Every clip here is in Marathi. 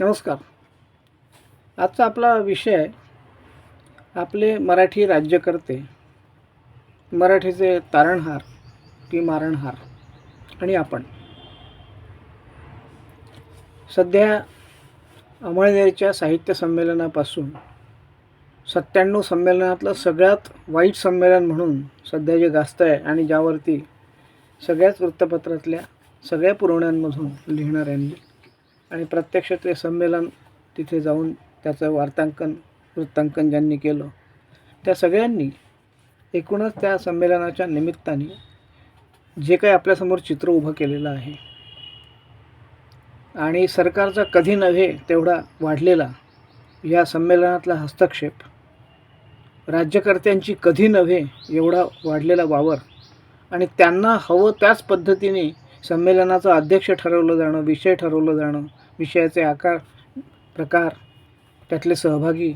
नमस्कार. आजचा आपला विषय आपले मराठी राज्यकर्ते मराठीचे तारणहार की मारणहार आणि आपण. सध्या अमळनेरच्या साहित्य संमेलनापासून सत्त्याण्णव संमेलनातलं सगळ्यात वाईट संमेलन म्हणून सध्या जे गाजतं आहे आणि ज्यावरती सगळ्याच वृत्तपत्रातल्या सगळ्या पुरवण्यांमधून लिहिणाऱ्यांनी आणि प्रत्यक्ष ते संमेलन तिथे जाऊन त्याचं वार्तांकन वृत्तांकन ज्यांनी केलं त्या सगळ्यांनी एकूणच त्या संमेलनाच्या निमित्ताने जे काही आपल्यासमोर चित्र उभं केलेलं आहे आणि सरकारचा कधी नव्हे तेवढा वाढलेला या संमेलनातला हस्तक्षेप राज्यकर्त्यांची कधी नव्हे एवढा वाढलेला वावर आणि त्यांना हवं त्याच पद्धतीने संमेलनाचं अध्यक्ष ठरवलं जाणं विषय ठरवलं जाणं विषयाचे आकार प्रकार त्यातले सहभागी.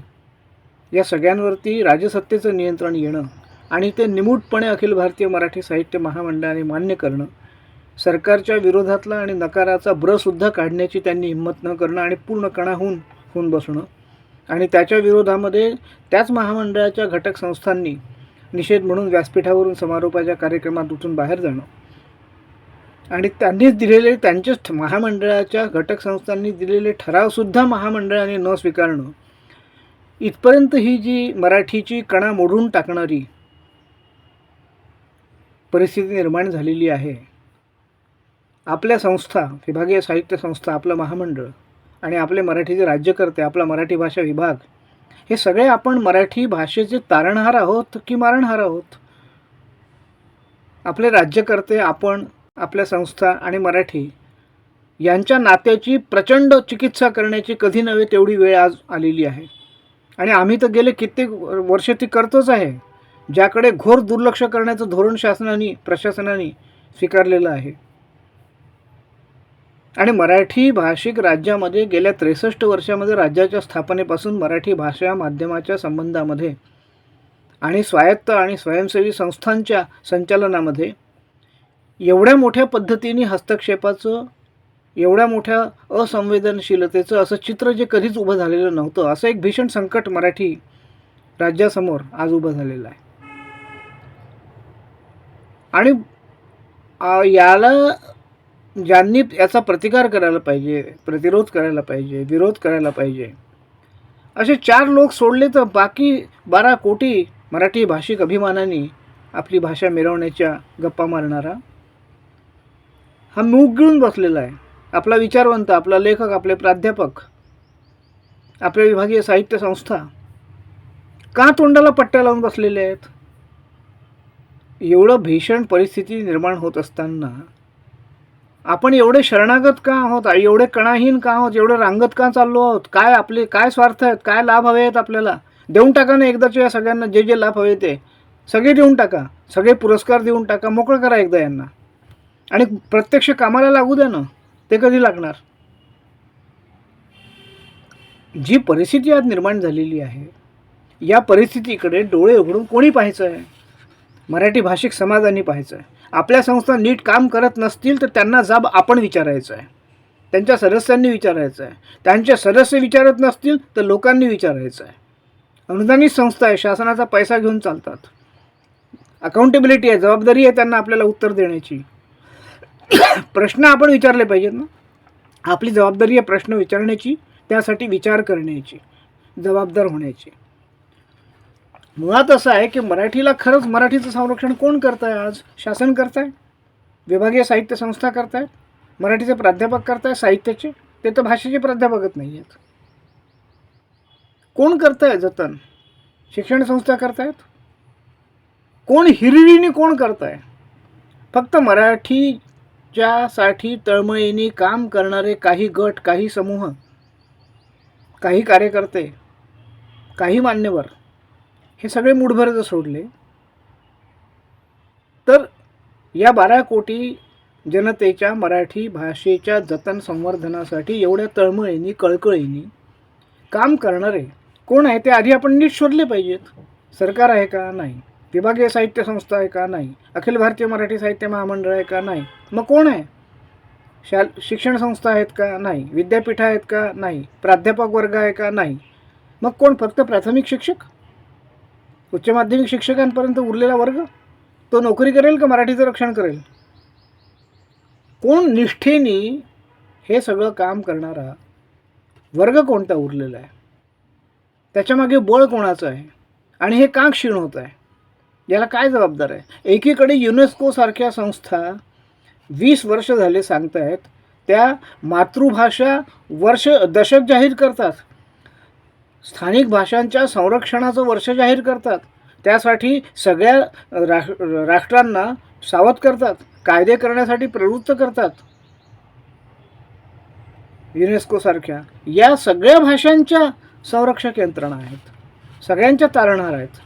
या सगळ्यांवरती राजसत्तेचं नियंत्रण येणं आणि ते निमूटपणे अखिल भारतीय मराठी साहित्य महामंडळाने मान्य करणं सरकारच्या विरोधातला आणि नकाराचा ब्रसुद्धा काढण्याची त्यांनी हिंमत न करणं आणि पूर्ण कणाहून होऊन बसणं आणि त्याच्या विरोधामध्ये त्याच महामंडळाच्या घटक संस्थांनी निषेध म्हणून व्यासपीठावरून समारोपाच्या कार्यक्रमात उठून बाहेर जाणं. आणि त्यांनीच दिलेले त्यांच्याच महामंडळाच्या घटक संस्थांनी दिलेले ठरावसुद्धा महामंडळाने न स्वीकारणं. इथपर्यंत ही जी मराठीची कणा मोडून टाकणारी परिस्थिती निर्माण झालेली आहे आपल्या संस्था विभागीय साहित्य संस्था आपलं महामंडळ आणि आपले मराठीचे राज्यकर्ते आपला मराठी भाषा विभाग हे सगळे आपण मराठी भाषेचे तारणहार आहोत की मारणहार आहोत? आपले राज्यकर्ते आपण आपल्या संस्था आणि मराठी यांच्या नात्याची प्रचंड चिकित्सा करण्याची कधी नव्हे तेवढी वेळ आज आलेली आहे. आणि आम्ही तर गेले कित्येक वर्ष ती करतोच आहे ज्याकडे घोर दुर्लक्ष करण्याचं धोरण शासनाने प्रशासनाने स्वीकारलेलं आहे. आणि मराठी भाषिक राज्यामध्ये गेल्या त्रेसष्ट वर्षामध्ये राज्याच्या स्थापनेपासून मराठी भाषा माध्यमाच्या संबंधामध्ये आणि स्वायत्त आणि स्वयंसेवी संस्थांच्या संचालनामध्ये एवढ्या मोठ्या पद्धतीने हस्तक्षेपाचं एवढ्या मोठ्या असंवेदनशीलतेचं असं चित्र जे कधीच उभं झालेलं नव्हतं असं एक भीषण संकट मराठी राज्यासमोर आज उभं झालेलं आहे. आणि याला ज्यांनी याचा प्रतिकार करायला पाहिजे प्रतिरोध करायला पाहिजे विरोध करायला पाहिजे असे चार लोक सोडले तर बाकी बारा कोटी मराठी भाषिक अभिमानाने आपली भाषा मिरवण्याच्या गप्पा मारणारा हा मूग गिळून बसलेला आहे. आपला विचारवंत आपला लेखक आपले प्राध्यापक आपल्या विभागीय साहित्य संस्था का तोंडाला पट्ट्या लावून बसलेले आहेत? एवढं भीषण परिस्थिती निर्माण होत असताना आपण एवढे शरणागत का आहोत? एवढे कणाहीन का आहोत? एवढे रांगत का चाललो आहोत? काय आपले काय स्वार्थ आहेत? काय लाभ हवे आहेत आपल्याला? देऊन टाका ना एकदाच्या या सगळ्यांना जे जे लाभ हवे ते. सगळे देऊन टाका. सगळे पुरस्कार देऊन टाका. मोकळं करा एकदा यांना. आणि प्रत्यक्ष कामाला लागू द्या ना ते कधी लागणार? जी परिस्थिती आज निर्माण झालेली आहे या परिस्थितीकडे डोळे उघडून कोणी पाहायचं आहे? मराठी भाषिक समाजाने पाहायचं आहे. आपल्या संस्था नीट काम करत नसतील तर त्यांना जाब आपण विचारायचं आहे. त्यांच्या सदस्यांनी विचारायचं आहे. त्यांचे सदस्य विचारत नसतील तर लोकांनी विचारायचं आहे. अनुदानित संस्था आहे शासनाचा पैसा घेऊन चालतात. अकाउंटेबिलिटी आहे जबाबदारी आहे त्यांना आपल्याला उत्तर देण्याची. प्रश्न आपण विचारले पाहिजेत ना? आपली जबाबदारी आहे प्रश्न विचारण्याची त्यासाठी विचार करण्याची जबाबदार होण्याची. मुळात असं आहे की मराठीला खरंच मराठीचं संरक्षण कोण करत आहे आज? शासन करत आहे विभागीय साहित्य संस्था करत आहे मराठीचे प्राध्यापक करत आहे साहित्याचे? ते तर भाषेचे प्राध्यापकच नाही आहेत कोण करत आहे जतन? शिक्षण संस्था करतायत? कोण हिरिरीने कोण करत आहे फक्त मराठीच्यासाठी तळमळीने काम करणारे काही गट काही समूह काही कार्यकर्ते काही मान्यवर हे सगळे मूठभर जर सोडले. तर या बारा कोटी जनतेच्या मराठी भाषेच्या जतन संवर्धनासाठी एवढ्या तळमळीने कळकळीने काम करणारे कोण आहे ते आधी आपण नीट शोधले पाहिजेत. सरकार आहे का? नाही. विभागीय साहित्य संस्था आहे का नाही? अखिल भारतीय मराठी साहित्य महामंडळ आहे का नाही? मग कोण आहे? शा शिक्षण संस्था आहेत का नाही? विद्यापीठ आहेत का नाही? प्राध्यापक वर्ग आहे का नाही? मग कोण? फक्त प्राथमिक शिक्षक? उच्च माध्यमिक शिक्षकांपर्यंत उरलेला वर्ग? तो नोकरी करेल का? मराठीचं रक्षण करेल? कोण निष्ठेने हे सगळं काम करणारा वर्ग कोणता उरलेला आहे? त्याच्यामागे बळ कोणाचं आहे? आणि हे का क्षीण होत आहे? याला काय जबाबदार आहे? एकीकडे युनेस्कोसारख्या संस्था वीस वर्ष झाले सांगतायत त्या मातृभाषा वर्ष दशक जाहीर करतात. स्थानिक भाषांच्या संरक्षणाचं वर्ष जाहीर करतात. त्यासाठी सगळ्या राष राष्ट्रांना सावध करतात कायदे करण्यासाठी प्रवृत्त करतात. युनेस्कोसारख्या या सगळ्या भाषांच्या संरक्षक यंत्रणा आहेत. सगळ्यांच्या तारणार आहेत.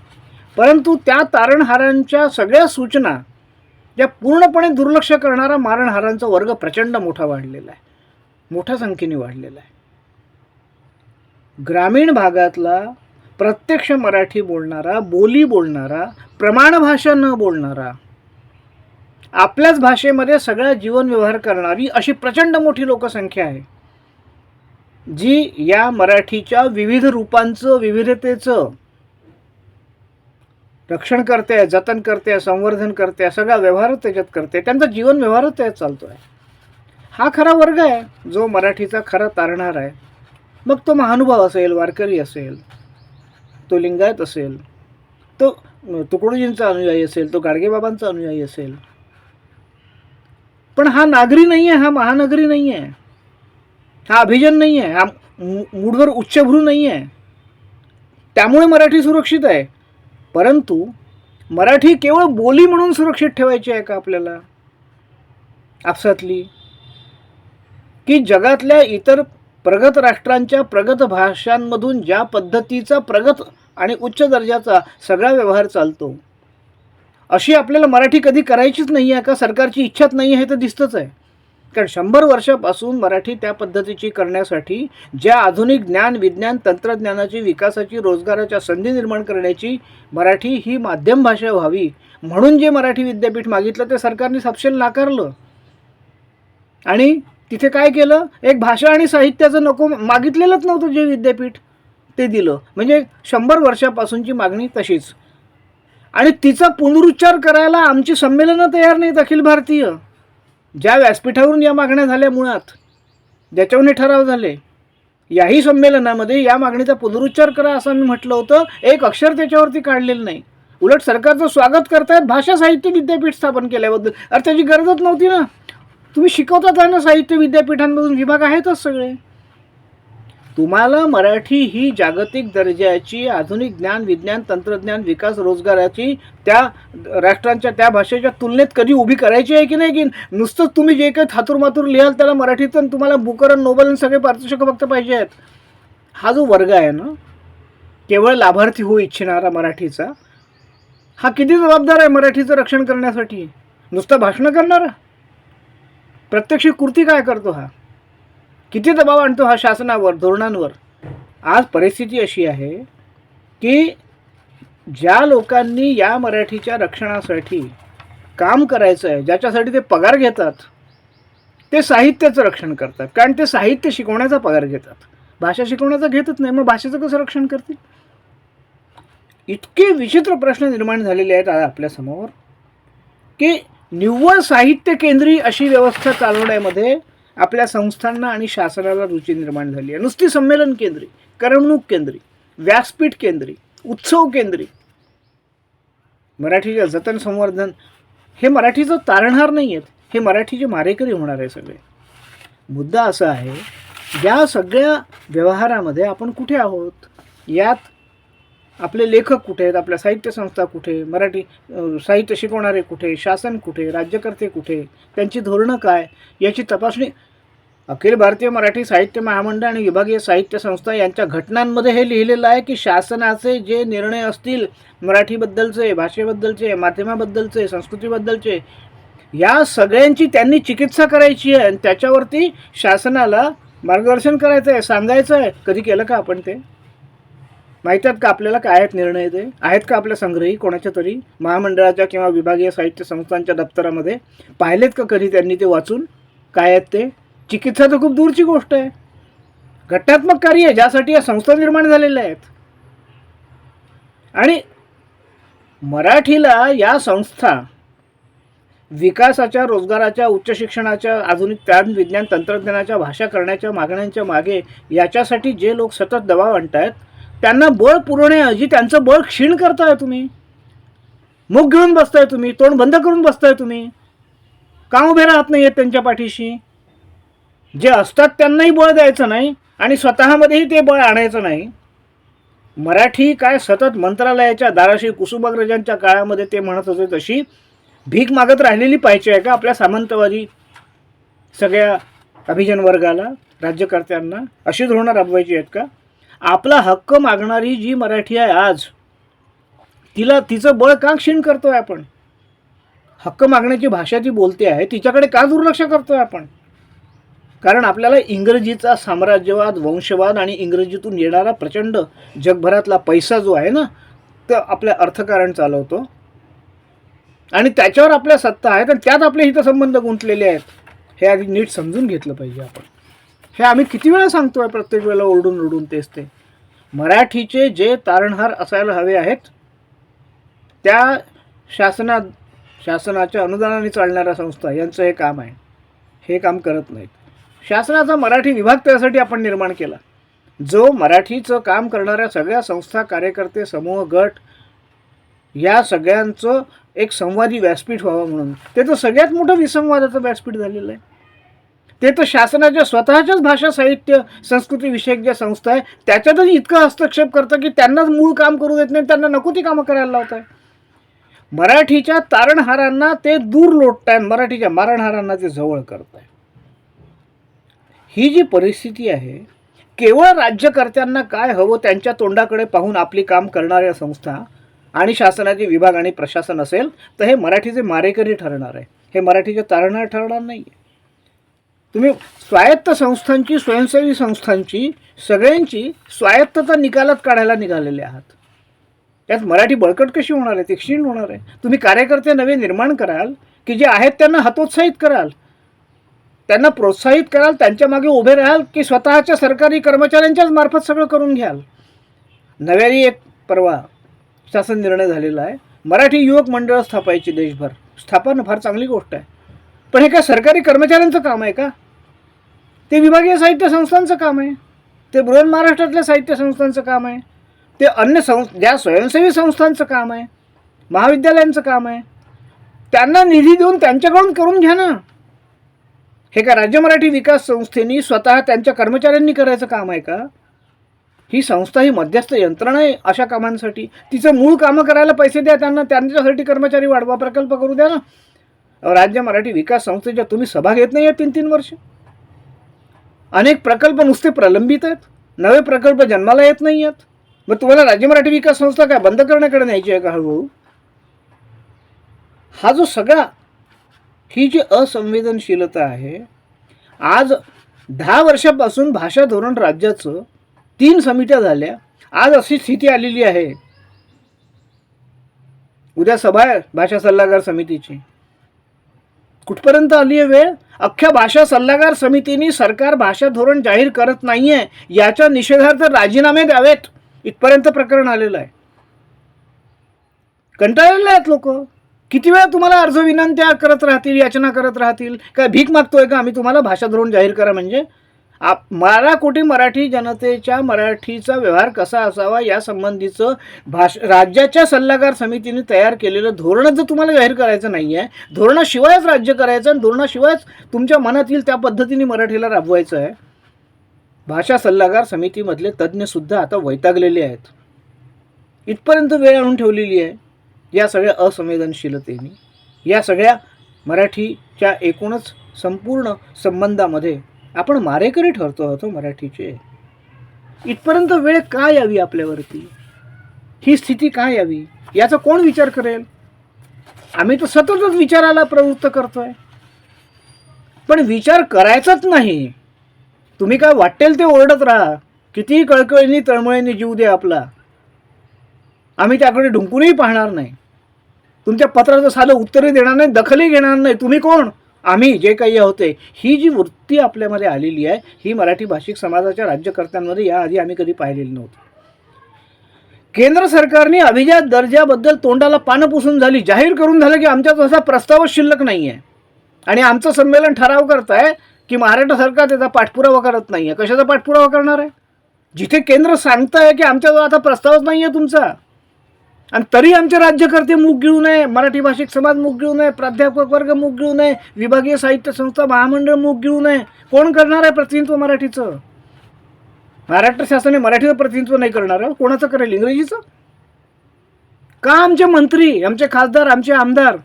परंतु त्या तारणहारांच्या सगळ्या सूचना ज्या पूर्णपणे दुर्लक्ष करणारा मारणहारांचा वर्ग प्रचंड मोठा वाढलेला आहे. मोठ्या संख्येने वाढलेला आहे. ग्रामीण भागातला प्रत्यक्ष मराठी बोलणारा बोली बोलणारा प्रमाणभाषा न बोलणारा आपल्याच भाषेमध्ये सगळा जीवन व्यवहार करणारी अशी प्रचंड मोठी लोकसंख्या आहे जी या मराठीच्या विविध रूपांचं विविधतेचं रक्षण करते जतन करते संवर्धन करते सगळा व्यवहारच त्याच्यात करते. त्यांचा जीवन व्यवहारच त्याच्यात चालतो आहे हा खरा वर्ग आहे जो मराठीचा खरा तारणार आहे. मग तो महानुभाव असेल वारकरी असेल तो लिंगायत असेल तो तुकडोजींचा अनुयायी असेल तो गाडगेबाबांचा अनुयायी असेल. पण हा नागरी नाही आहे हा महानगरी नाही आहे हा अभिजन नाही आहे हा मू- उच्चभ्रू नाही आहे त्यामुळे मराठी सुरक्षित आहे. परंतु मराठी केवळ बोली म्हणून सुरक्षित ठेवायची आहे का आपल्याला? आपसातली की जगातल्या इतर प्रगत राष्ट्रांच्या प्रगत भाषांमधून ज्या पद्धतीचा प्रगत आणि उच्च दर्जाचा सगळा व्यवहार चालतो अशी आपल्याला मराठी कधी करायचीच नाही आहे का? सरकारची इच्छाच नाही आहे तर दिसतंच आहे. कारण शंभर वर्षापासून मराठी त्या पद्धतीची करण्यासाठी ज्या आधुनिक ज्ञान विज्ञान तंत्रज्ञानाची विकासाची रोजगाराच्या संधी निर्माण करण्याची मराठी ही माध्यम भाषा व्हावी म्हणून जे मराठी विद्यापीठ मागितलं ते सरकारने सपशेल नाकारलं. आणि तिथे काय केलं? एक भाषा आणि साहित्याचं नको मागितलेलंच नव्हतं जे विद्यापीठ ते दिलं. म्हणजे शंभर वर्षापासूनची मागणी तशीच. आणि तिचा पुनरुच्चार करायला आमची संमेलनं तयार नाहीत अखिल भारतीय. ज्या व्यासपीठावरून या मागण्या झाल्या मुळात ज्याच्याहून हे ठराव झाले याही संमेलनामध्ये या मागणीचा पुनरुच्चार करा असं मी म्हटलं होतं. एक अक्षर त्याच्यावरती काढलेलं नाही. उलट सरकारचं स्वागत करतायत भाषा साहित्य विद्यापीठ स्थापन केल्याबद्दल. अरे त्याची गरजच नव्हती ना. तुम्ही शिकवता आहे ना साहित्य विद्यापीठांमधून विभाग आहेतच सगळे. तुम्हाला मराठी ही जागतिक दर्जाची आधुनिक ज्ञान विज्ञान तंत्रज्ञान विकास रोजगाराची त्या राष्ट्रांच्या त्या भाषेच्या तुलनेत कधी उभी करायची आहे की नाही? की नुसतंच तुम्ही जे काही थातूरमातूर लिहाल त्याला मराठीतून तुम्हाला बुकर आणि नोबल सगळे पारितोषिकं फक्त पाहिजे आहेत. हा जो वर्ग आहे ना केवळ लाभार्थी होऊ इच्छिणारा मराठीचा हा किती जबाबदार आहे मराठीचं रक्षण करण्यासाठी? नुसतं भाषणं करणारा? प्रत्यक्ष कृती काय करतो हा? किती दबाव आणतो हा शासनावर धोरणांवर? आज परिस्थिती अशी आहे की ज्या लोकांनी या मराठीच्या रक्षणासाठी काम करायचं आहे ज्याच्यासाठी ते पगार घेतात ते साहित्याचं रक्षण करतात. कारण ते साहित्य शिकवण्याचा पगार घेतात. भाषा शिकवण्याचा घेतच नाही मग भाषेचं कसं रक्षण करतील? इतके विचित्र प्रश्न निर्माण झालेले आहेत आज आपल्यासमोर की निव्वळ साहित्य केंद्री अशी व्यवस्था चालवण्यामध्ये आपल्या संस्थांना आणि शासनाला रुची निर्माण झाली आहे. नुसती संमेलन केंद्री करमणूक केंद्री व्यासपीठ केंद्री उत्सव केंद्री. मराठीचं जतन संवर्धन हे मराठीचं तारणहार नाही आहेत हे मराठीचे मारेकरी होणार आहे सगळे. मुद्दा असा आहे या सगळ्या व्यवहारामध्ये आपण कुठे आहोत यात आपले लेखक कुठे आहेत आपल्या साहित्य संस्था कुठे मराठी साहित्य शिकवणारे कुठे शासन कुठे राज्यकर्ते कुठे त्यांची धोरणं काय याची तपासणी अखिल भारतीय मराठी साहित्य महामंडळ आणि विभागीय साहित्य संस्था यांच्या घटनांमध्ये हे लिहिलेलं आहे की शासनाचे जे निर्णय असतील मराठीबद्दलचे भाषेबद्दलचे माध्यमाबद्दलचे संस्कृतीबद्दलचे या सगळ्यांची त्यांनी चिकित्सा करायची आहे आणि त्याच्यावरती शासनाला मार्गदर्शन करायचं आहे सांगायचं आहे. कधी केलं का आपण ते? माहीत आहेत का आपल्याला काय आहेत निर्णय ते? आहेत का आपल्या संग्रही कोणाच्या तरी? महामंडळाच्या किंवा विभागीय साहित्य संस्थांच्या दप्तरामध्ये? पाहिलेत का कधी त्यांनी ते वाचून? काय आहेत ते? चिकित्सा तर खूप दूरची गोष्ट आहे. घटनात्मक कार्य आहे ज्यासाठी या संस्था निर्माण झालेल्या आहेत. आणि मराठीला या संस्था विकासाच्या रोजगाराच्या उच्च शिक्षणाच्या आधुनिक ज्ञान विज्ञान तंत्रज्ञानाच्या भाषा करण्याच्या मागण्यांच्या मागे याच्यासाठी जे लोक सतत दबाव आणतायत त्यांना बळ पुरवण्याऐवजी त्यांचं बळ क्षीण करताय तुम्ही. मुख घेऊन बसताय तुम्ही तोंड बंद करून बसताय तुम्ही. का उभे राहत नाही आहेत त्यांच्या पाठीशी. जे असतात त्यांनाही बळ द्यायचं नाही आणि स्वतःमध्येही ते बळ आणायचं नाही. मराठी काय सतत मंत्रालयाच्या दाराशी कुसुमाग्रजांच्या काळामध्ये ते म्हणत होते तशी भीक मागत राहिलेली पाहिजे आहे का आपल्या सामंतवादी सगळ्या अभिजन वर्गाला राज्यकर्त्यांना? अशी धोरणं राबवायची आहेत का? आपला हक्क मागणारी जी मराठी आहे आज तिला तिचं बळ का क्षीण करतो आहे आपण? हक्क मागण्याची भाषा ती बोलते आहे तिच्याकडे का दुर्लक्ष करतो आहे आपण? कारण आपल्याला इंग्रजीचा साम्राज्यवाद वंशवाद आणि इंग्रजीतून येणारा प्रचंड जगभरातला पैसा जो आहे ना तो आपल्या अर्थकारण चालवतो. आणि त्याच्यावर आपल्या सत्ता आहेत आणि त्यात आपले हितसंबंध गुंतलेले आहेत. हे आधी नीट समजून घेतलं पाहिजे आपण. हे आम्ही किती वेळा सांगतो आहे प्रत्येक वेळेला ओरडून ओरडून तेच ते. मराठीचे जे तारणहार असायला हवे आहेत त्या शासनात शासनाच्या अनुदानाने चालणाऱ्या संस्था यांचं हे काम आहे. हे काम करत नाहीत. शासनाचा मराठी विभाग त्यासाठी आपण निर्माण केला. जो मराठीचं काम करणाऱ्या सगळ्या संस्था कार्यकर्ते समूह गट या सगळ्यांचं एक संवादी व्यासपीठ व्हावं म्हणून. ते तर सगळ्यात मोठं विसंवादाचं व्यासपीठ झालेलं आहे. ते तर शासनाच्या स्वतःच्याच भाषा साहित्य संस्कृती विषयक ज्या संस्था आहे त्याच्यातच इतकं हस्तक्षेप करतं की त्यांनाच मूळ काम करू देत नाही त्यांना नको ती कामं करायला लावत आहे मराठीच्या तारणहारांना ते दूर लोटताय मराठीच्या मारणहारांना ते जवळ करत आहे ही जी परिस्थिती आहे केवळ राज्यकर्त्यांना काय हवं त्यांच्या तोंडाकडे पाहून आपली काम करणाऱ्या संस्था आणि शासनाचे विभाग आणि प्रशासन असेल तर हे मराठीचे मारेकरी ठरणार आहे. हे मराठीचे तारणार ठरणार नाही तुम्ही स्वायत्त संस्थांची स्वयंसेवी संस्थांची सगळ्यांची स्वायत्तता निकालात काढायला निघालेले आहात. त्यात मराठी बळकट कशी होणार आहे? ती क्षीण होणार आहे? तुम्ही कार्यकर्ते नवे निर्माण कराल की जे आहेत त्यांना हतोत्साहित कराल? त्यांना प्रोत्साहित कराल त्यांच्या मागे उभे राहाल की स्वतःच्या सरकारी कर्मचाऱ्यांच्याच मार्फत सगळं करून घ्याल. नव्याने एक परवा शासन निर्णय झालेला आहे. मराठी युवक मंडळं स्थापायची देशभर. स्थापन फार चांगली गोष्ट आहे. पण हे काय सरकारी कर्मचाऱ्यांचं काम आहे का? ते विभागीय साहित्य संस्थांचं काम आहे. ते बृहन महाराष्ट्रातल्या साहित्य संस्थांचं काम आहे. ते अन्य सं ज्या स्वयंसेवी संस्थांचं काम आहे महाविद्यालयांचं काम आहे. त्यांना निधी देऊन त्यांच्याकडून करून घ्या ना. हे का राज्य मराठी विकास संस्थेनी स्वतः त्यांच्या कर्मचाऱ्यांनी करायचं काम आहे का? ही संस्था ही मध्यस्थ यंत्रणा आहे अशा कामांसाठी. तिचं मूळ कामं करायला पैसे द्या त्यांना त्यांच्यासाठी कर्मचारी वाढवा प्रकल्प करू द्या ना. राज्य मराठी विकास संस्थेच्या तुम्ही सभा घेत नाही तीन तीन वर्ष. अनेक प्रकल्प नुसते प्रलंबित आहेत. नवे प्रकल्प जन्माला येत नाही आहेत. मग तुम्हाला राज्य मराठी विकास संस्था काय बंद करण्याकडे न्यायची आहे का हळूहळू? हा जो सगळा ही जी असंवेदनशीलता आहे आज दहा वर्षापासून भाषा धोरण राज्याचं तीन समित्या झाल्या. आज अशी स्थिती आलेली आहे. उद्या सभा आहे भाषा सल्लागार समितीची. कुठपर्यंत आली आहे वेळ? अख्ख्या भाषा सल्लागार समितीने सरकार भाषा धोरण जाहीर करत नाहीये याच्या निषेधार्थ राजीनामे द्यावेत. इथपर्यंत प्रकरण आलेलं आहे. कंटाळलेले आहेत लोक. किती वेळा तुम्हाला अर्ज विनंत्या करत राहतील याचना करत राहतील? काय भीक मागतोय का? आम्ही तुम्हाला भाषा धोरण जाहीर करा म्हणजे? आप बारा कोटी मराठी जनतेच्या मराठीचा व्यवहार कसा असावा या संबंधीचं भाष राज्याच्या सल्लागार समितीने तयार केलेलं धोरणच जर तुम्हाला जाहीर करायचं नाही आहे धोरणाशिवायच राज्य करायचं आणि धोरणाशिवायच तुमच्या मनात येईल त्या पद्धतीने मराठीला राबवायचं आहे. भाषा सल्लागार समितीमधले तज्ज्ञसुद्धा आता वैतागलेले आहेत. इथपर्यंत वेळ आणून ठेवलेली आहे. या सगळ्या असंवेदनशीलतेने या सगळ्या मराठीच्या एकूणच संपूर्ण संबंधामध्ये आपण मारेकरी ठरतो आहोत हो मराठीचे. इथपर्यंत वेळ का यावी आपल्यावरती? ही स्थिती का यावी? याचा कोण विचार करेल? आम्ही तर सततच विचाराला प्रवृत्त करतोय. पण विचार करायचाच नाही. तुम्ही काय वाटेल ते ओरडत राहा. कितीही कळकळीनी तळमळीने जीव दे आपला. आम्ही त्याकडे ढुंकूनही पाहणार नाही. तुमच्या पत्राचं साधं उत्तरही देणार नाही दखलही घेणार नाही. तुम्ही कोण? आम्ही जे काही होते ही जी वृत्ती आपल्यामध्ये आलेली आहे ही मराठी भाषिक समाजाच्या राज्यकर्त्यांमध्ये याआधी आम्ही कधी पाहिलेली नव्हती. केंद्र सरकारने अभिजात दर्जाबद्दल तोंडाला पानं पुसून झाली. जाहीर करून झालं की आमच्या तसा प्रस्तावच शिल्लक नाही आहे आणि आमचं संमेलन ठराव करत आहे की महाराष्ट्र सरकार त्याचा पाठपुरावा करत नाही आहे कशाचा पाठपुरावा करणार आहे? जिथे केंद्र सांगतं की आमच्याजवळ आता प्रस्तावच नाही आहे तुमचा. आणि तरी आमचे राज्यकर्ते मूग गिळू नये मराठी भाषिक समाज मूग गिळू नये प्राध्यापक वर्ग मूग गिळू नये विभागीय साहित्य संस्था महामंडळ मूग गिळू नये. कोण करणार आहे प्रतिनिधित्व मराठीचं? महाराष्ट्र शासनाने मराठीचं प्रतिनिधित्व नाही करणार कोणाचं करेल? इंग्रजीचं? का आमचे मंत्री आमचे खासदार आमचे आमदार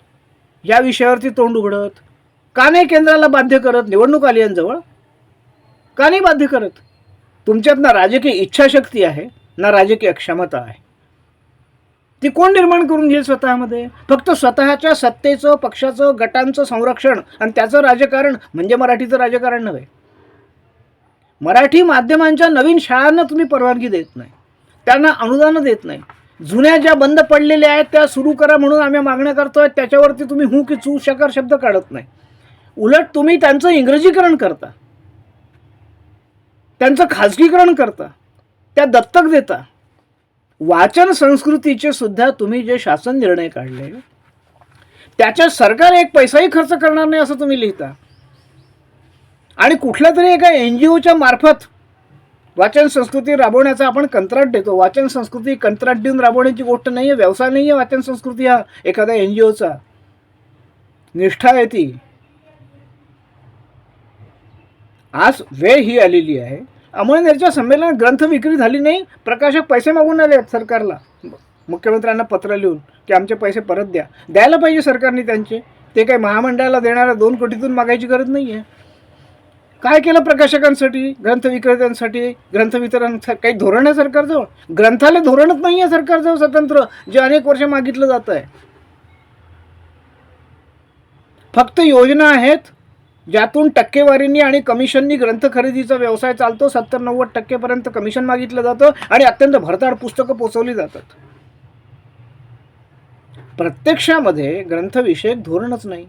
या विषयावरती तोंड उघडत? का नाही केंद्राला बाध्य करत? निवडणूक आली यांजवळ का नाही बाध्य करत? तुमच्यात ना राजकीय इच्छाशक्ती आहे ना राजकीय क्षमता आहे. ती कोण निर्माण करून घेईल स्वतःमध्ये? फक्त स्वतःच्या सत्तेचं पक्षाचं गटांचं संरक्षण आणि त्याचं राजकारण म्हणजे मराठीचं राजकारण नव्हे. मराठी माध्यमांच्या नवीन शाळांना तुम्ही परवानगी देत नाही. त्यांना अनुदानं देत नाही. जुन्या ज्या बंद पडलेल्या आहेत त्या सुरू करा म्हणून आम्ही मागण्या करतोय त्याच्यावरती तुम्ही हू की चू शकर शब्द काढत नाही. उलट तुम्ही त्यांचं इंग्रजीकरण करता. त्यांचं खाजगीकरण करता. त्या दत्तक देता. वाचन संस्कृतीचे सुद्धा तुम्ही जे शासन निर्णय काढले त्याच्यात सरकार एक पैसाही खर्च करणार नाही असं तुम्ही लिहिता. आणि कुठल्या तरी एका एन जी ओच्या मार्फत वाचन संस्कृती राबवण्याचा आपण कंत्राट देतो. वाचन संस्कृती कंत्राट देऊन राबवण्याची गोष्ट नाही आहे व्यवसाय नाही आहे वाचन संस्कृती हा एखाद्या एन जी ओचा. निष्ठा आहे ती. आज वेळ ही आलेली आहे. अमळनेरच्या संमेलनात ग्रंथ विक्री झाली नाही प्रकाशक पैसे मागून आले आहेत सरकारला. मुख्यमंत्र्यांना पत्र लिहून की आमचे पैसे परत द्या. द्यायला पाहिजे सरकारने त्यांचे. ते काही महामंडळाला देणाऱ्या दोन कोटीतून मागायची गरज नाही आहे काय केलं प्रकाशकांसाठी ग्रंथ विक्रेत्यांसाठी ग्रंथ वितरण काही धोरण आहे सरकारजवळ? ग्रंथालय धोरणच नाही आहे सरकारजवळ स्वतंत्र जे अनेक वर्ष मागितलं जात आहे फक्त योजना आहेत ज्यातून टक्केवारींनी आणि कमिशननी ग्रंथ खरेदीचा व्यवसाय चालतो सत्तर नव्वद टक्केपर्यंत कमिशन मागितलं जातं आणि अत्यंत भरताड पुस्तकं पोचवली जातात. प्रत्यक्षामध्ये ग्रंथविषयक धोरणच नाही.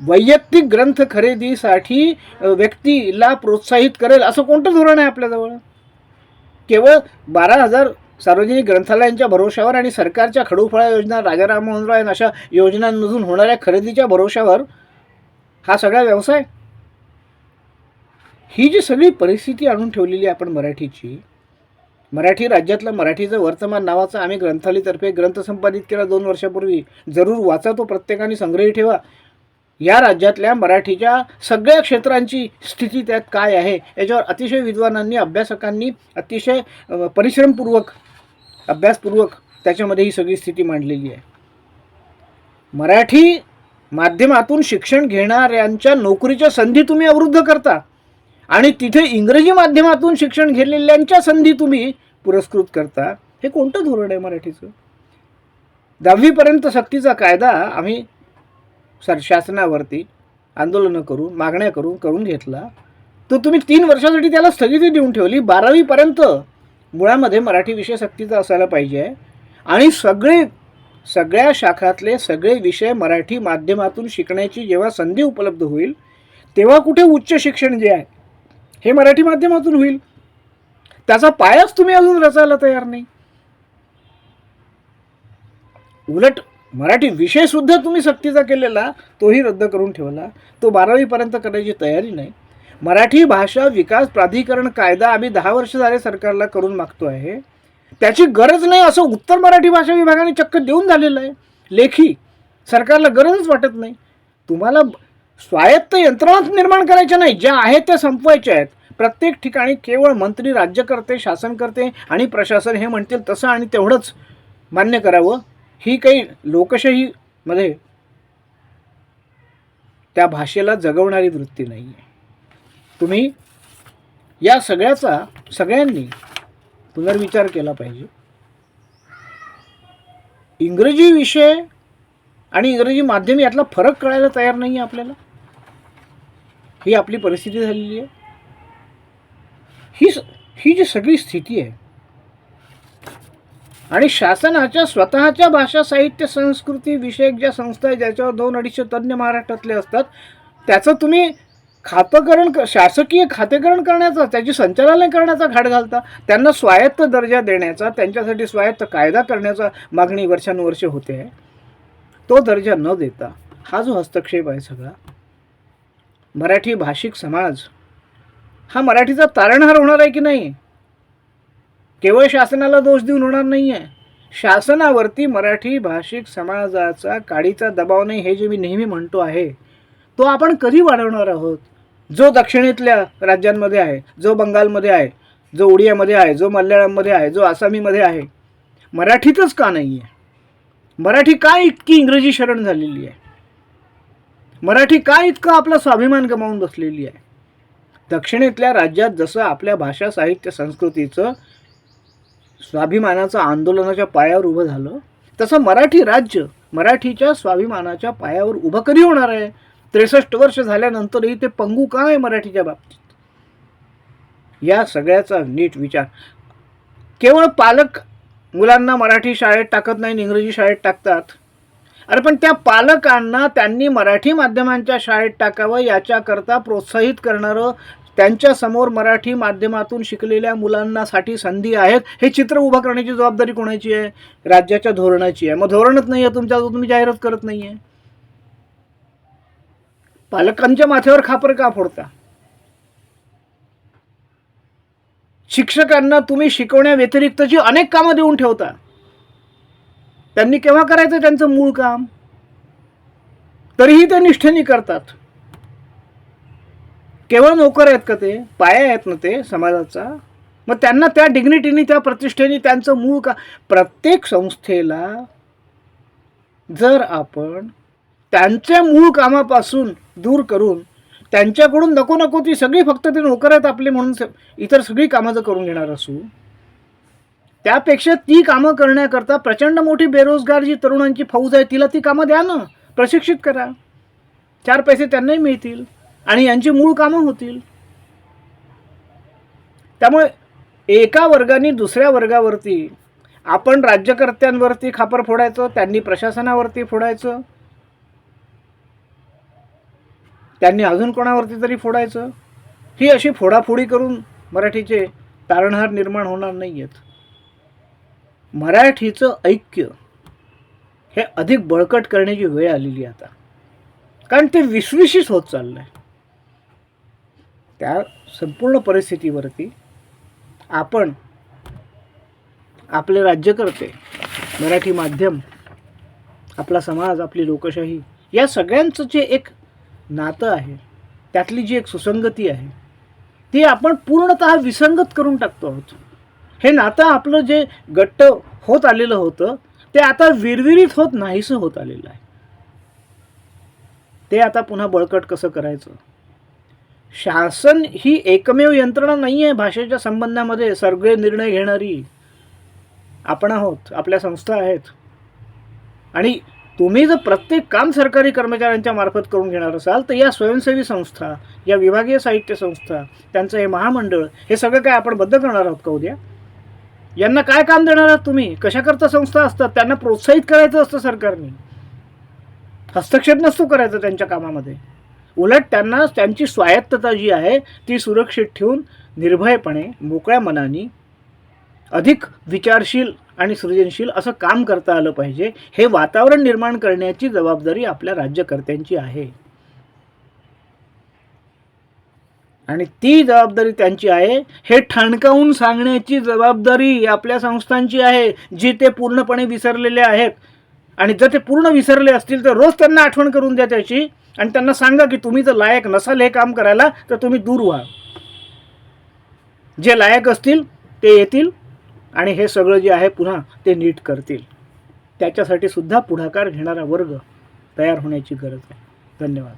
वैयक्तिक ग्रंथ खरेदीसाठी व्यक्तीला प्रोत्साहित करेल असं कोणतं धोरण आहे आपल्याजवळ? केवळ बारा हजार सार्वजनिक ग्रंथालयांच्या भरोशावर आणि सरकारच्या खडूफळा योजना राजाराम मोहन रॉय अशा योजनांमधून होणाऱ्या खरेदीच्या भरोशावर हा सगळा व्यवसाय? ही जी सगळी परिस्थिती आणून ठेवलेली आहे आपण मराठीची मराठी राज्यातलं मराठीचं वर्तमान नावाचं आम्ही ग्रंथालयतर्फे ग्रंथ संपादित केला दोन वर्षापूर्वी. जरूर वाचा तो प्रत्येकाने संग्रही ठेवा. या राज्यातल्या मराठीच्या सगळ्या क्षेत्रांची स्थिती त्यात काय आहे याच्यावर अतिशय विद्वानांनी अभ्यासकांनी अतिशय परिश्रमपूर्वक अभ्यासपूर्वक त्याच्यामध्ये ही सगळी स्थिती मांडलेली आहे. मराठी माध्यमातून शिक्षण घेणाऱ्यांच्या नोकरीच्या संधी तुम्ही अवरुद्ध करता. आणि तिथे इंग्रजी माध्यमातून शिक्षण घेतलेल्यांच्या संधी तुम्ही पुरस्कृत करता. हे कोणतं धोरण आहे मराठीचं? दहावीपर्यंत सक्तीचा कायदा आम्ही सर शासनावरती आंदोलनं करून मागण्या करून करून घेतला. तर तुम्ही तीन वर्षासाठी त्याला स्थगिती देऊन ठेवली. बारावीपर्यंत मुळामध्ये मराठी विषय सक्तीचा असायला पाहिजे. आणि सगळे सगळ्या शाखातले सगळे विषय मराठी माध्यमातून शिकण्याची जेव्हा संधी उपलब्ध होईल तेव्हा कुठे उच्च शिक्षण जे आहे हे मराठी माध्यमातून होईल. त्याचा पायाच तुम्ही अजून रचायला तयार नाही. उलट मराठी विषय सुद्धा तुम्ही सक्तीचा केलेला तोही रद्द करून ठेवला. तो बारावीपर्यंत करायची तयारी नाही. मराठी भाषा विकास प्राधिकरण कायदा आम्ही दहा वर्ष झाले सरकारला करून मागतो आहे. त्याची गरज नाही असं उत्तर मराठी भाषा विभागाने चक्क देऊन झालेलं आहे. लेखी सरकारला गरजच वाटत नाही. तुम्हाला स्वायत्त यंत्रणाच निर्माण करायच्या नाही ज्या आहेत त्या संपवायच्या आहेत. प्रत्येक ठिकाणी केवळ मंत्री राज्यकर्ते शासनकर्ते आणि प्रशासन हे म्हणतील तसं आणि तेवढंच मान्य करावं. ही काही लोकशाहीमध्ये त्या भाषेला जगवणारी वृत्ती नाही आहे तुम्ही या सगळ्याचा सगळ्यांनी पुनर्विचार केला पाहिजे. इंग्रजी विषय आणि इंग्रजी माध्यम यातला फरक कळायला तयार नाही आहे आपल्याला. ही आपली परिस्थिती झालेली आहे. ही ही जी सगळी स्थिती आहे आणि शासनाच्या स्वतःच्या भाषा साहित्य संस्कृती विषयक ज्या संस्था आहे ज्याच्यावर दोन अडीचशे तज्ज्ञ महाराष्ट्रातले असतात त्याचं तुम्ही खातकरण क- शासकीय खातेकरण करण्याचा त्याची संचालना करण्याचा घाट घालता त्यांना स्वायत्त दर्जा देण्याचा त्यांच्यासाठी स्वायत्त कायदा करण्याचा मागणी वर्षानुवर्षे होते. आहे तो दर्जा न देता हा जो हस्तक्षेप आहे सगळा मराठी भाषिक समाज हा मराठीचा तारणहार होणार आहे की नाही? केवळ शासनाला दोष देऊन होणार नाही आहे शासनावरती मराठी भाषिक समाजाचा काडीचा दबाव नाही हे जे मी नेहमी म्हणतो आहे तो आपण कधी वाढवणार आहोत? जो दक्षिणेतल्या राज्यांमध्ये आहे जो बंगालमध्ये आहे जो उडियामध्ये आहे जो मल्याळममध्ये आहे जो आसामीमध्ये आहे मराठीतच का नाही आहे मराठी का इतकी इंग्रजी शरण झालेली आहे? मराठी का इतकं आपला स्वाभिमान गमावून बसलेली आहे? दक्षिणेतल्या राज्यात जसं आपल्या भाषा साहित्य संस्कृतीचं स्वाभिमानाचं आंदोलनाच्या पायावर उभं झालं तसं मराठी राज्य मराठीच्या स्वाभिमानाच्या पायावर उभं कधी होणार आहे? त्रेसष्ट वर्ष झाल्यानंतरही ते पंगू का आहे मराठीच्या बाबतीत? या सगळ्याचा नीट विचार. केवळ पालक मुलांना मराठी शाळेत टाकत नाही इंग्रजी शाळेत टाकतात. अरे पण त्या पालकांना त्यांनी मराठी माध्यमांच्या शाळेत टाकावं याच्याकरता प्रोत्साहित करणारं त्यांच्यासमोर मराठी माध्यमातून शिकलेल्या मुलांनासाठी संधी आहेत. हे चित्र उभं करण्याची जबाबदारी कोणाची आहे? राज्याच्या धोरणाची आहे. मग धोरणच नाही आहे तुमच्या तुम्ही जाहिरात करत नाही आहे पालकांच्या माथ्यावर खापर का फोडता? शिक्षकांना तुम्ही शिकवण्याव्यतिरिक्तची अनेक कामं देऊन ठेवता. त्यांनी केव्हा करायचं त्यांचं मूळ काम? तरीही ते निष्ठेने करतात. केवळ नोकर आहेत का ते? पाया आहेत ना ते समाजाचा? मग त्यांना त्या डिग्निटीने त्या प्रतिष्ठेने त्यांचं मूळ का? प्रत्येक संस्थेला जर आपण त्यांच्या मूळ कामापासून दूर करून त्यांच्याकडून नको नको ती सगळी फक्त ते नोकर आहेत आपले म्हणून स- इतर सगळी कामं जर करून घेणार असू त्यापेक्षा ती कामं करण्याकरता प्रचंड मोठी बेरोजगार जी तरुणांची फौज आहे तिला ती कामं द्या ना. प्रशिक्षित करा. चार पैसे त्यांनाही मिळतील आणि यांची मूळ कामं होतील. त्यामुळे एका वर्गाने दुसऱ्या वर्गावरती आपण राज्यकर्त्यांवरती खापर फोडायचं त्यांनी प्रशासनावरती फोडायचं. त्यांनी अजून कोणावरती तरी फोडायचं? ही अशी फोडाफोडी करून मराठीचे तारणहार निर्माण होणार नाही आहेत मराठीचं ऐक्य हे अधिक बळकट करण्याची वेळ आलेली आहे आता. कारण ते विश्विशीस होत चाललं आहे त्या संपूर्ण परिस्थितीवरती आपण आपले राज्यकर्ते मराठी माध्यम आपला समाज आपली लोकशाही या सगळ्यांचं जे एक नातं आहे त्यातली जी एक सुसंगती आहे ती आपण पूर्णत विसंगत करून टाकतो आहोत. हे नातं आपलं जे गट्ट होत आलेलं होतं ते आता विरविरीत होत नाहीसं होत आलेलं आहे. ते आता पुन्हा बळकट कसं करायचं? शासन ही एकमेव यंत्रणा नाही आहे भाषेच्या संबंधामध्ये सगळे निर्णय घेणारी. आपण आहोत आपल्या संस्था आहेत. आणि तुम्ही जर प्रत्येक काम सरकारी कर्मचाऱ्यांच्या मार्फत करून घेणार असाल तर या स्वयंसेवी संस्था या विभागीय साहित्य संस्था त्यांचं हे महामंडळ हे सगळं काय आपण बद्ध करणार आहोत का उद्या? यांना काय काम देणार आहात तुम्ही? कशाकरता संस्था असतात? त्यांना प्रोत्साहित करायचं असतं सरकारने. हस्तक्षेप नसतो करायचा त्यांच्या कामामध्ये. उलट त्यांना त्यांची स्वायत्तता जी आहे ती सुरक्षित ठेवून निर्भयपणे मोकळ्या मनाने अधिक विचारशील आणि सृजनशील असं काम करता आलं पाहिजे हे वातावरण निर्माण करण्याची जबाबदारी आपल्या राज्यकर्त्यांची आहे. आणि ती जबाबदारी त्यांची आहे हे ठणकावून सांगण्याची जबाबदारी आपल्या संस्थांची आहे जी ते पूर्णपणे विसरलेले आहेत. आणि जर ते पूर्ण विसरले असतील तर रोज त्यांना आठवण करून द्या त्याची आणि त्यांना सांगा की तुम्ही जर लायक नसाल हे काम करायला तर तुम्ही दूर व्हा. जे लायक असतील ते येतील. आणि हे सगळं जे आहे पुन्हा ते नीट करतील. त्याच्यासाठी सुद्धा पुढाकार घेणारा वर्ग तयार होण्याची गरज आहे. धन्यवाद.